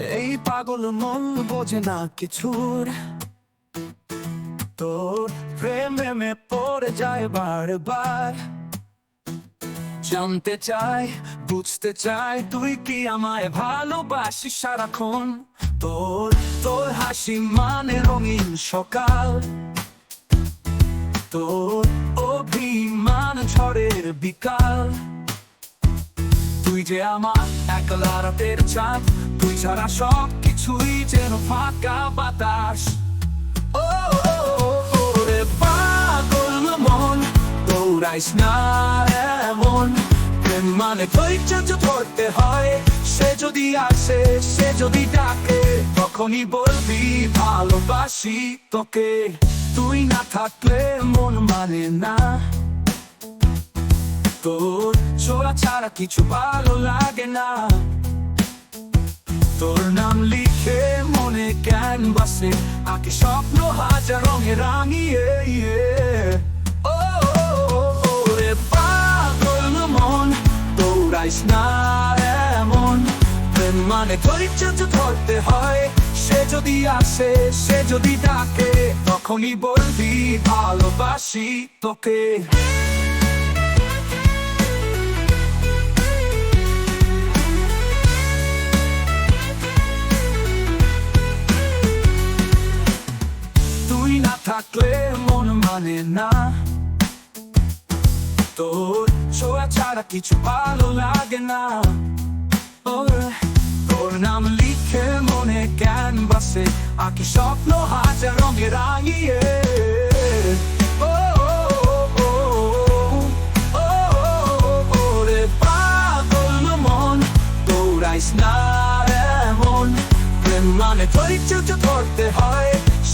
এই পাগল মন বোঝে না কিছুর। তোর প্রেমে মে পড়ে যায় বারবার। জানতে চাই, বুঝতে চাই, তুই কি আমায় ভালোবাসিস সারাক্ষণ? তোর তোর হাসি মানে রঙিন সকাল। তোর অভিমান ঝড়ের বিকাল। তুই যে আমার একলা রাতের চাঁদ ছাড়া সব কিছুই যেন ফাঁকা বাতাস। ও রে পাগল মন, দৌড়াইস না এমন প্রেম মানে ধৈর্য ধরতে হয়, সে যদি আসে, সে যদি ডাকে, তখনই বলবি, ভালোবাসি তোকে। তুই না থাকলে মন মানে না। তোর ছোড়া ছাড়া কিছু ভালো লাগে না। তোর নাম লিখে মনে ক্যানভাসে আঁকে স্বপ্ন হাজার রঙে রাঙিয়ে ইয়ে। ও, রে পাগল মন দৌড়াইস না এমন। প্রেম মানে ধৈর্য ধরতে হয় সে যদি আসে সে যদি ডাকে তখনই বলবি ভালোবাসি তোকে। না থাকলে মন মানে না। তোর ছোঁয়া ছাড়া কিছু ভালো লাগে না। তোর নাম লিখে মনে ক্যানভাসে আঁকি স্বপ্ন হাজার রঙে রাঙিয়ে ও, ও, ও, ও, ও, ও, ও, রে পাগল মন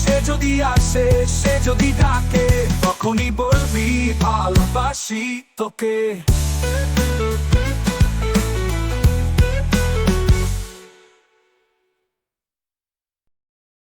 সে যদি আসে সে যদি ডাকে তখনই বলবি ভালোবাসি তোকে।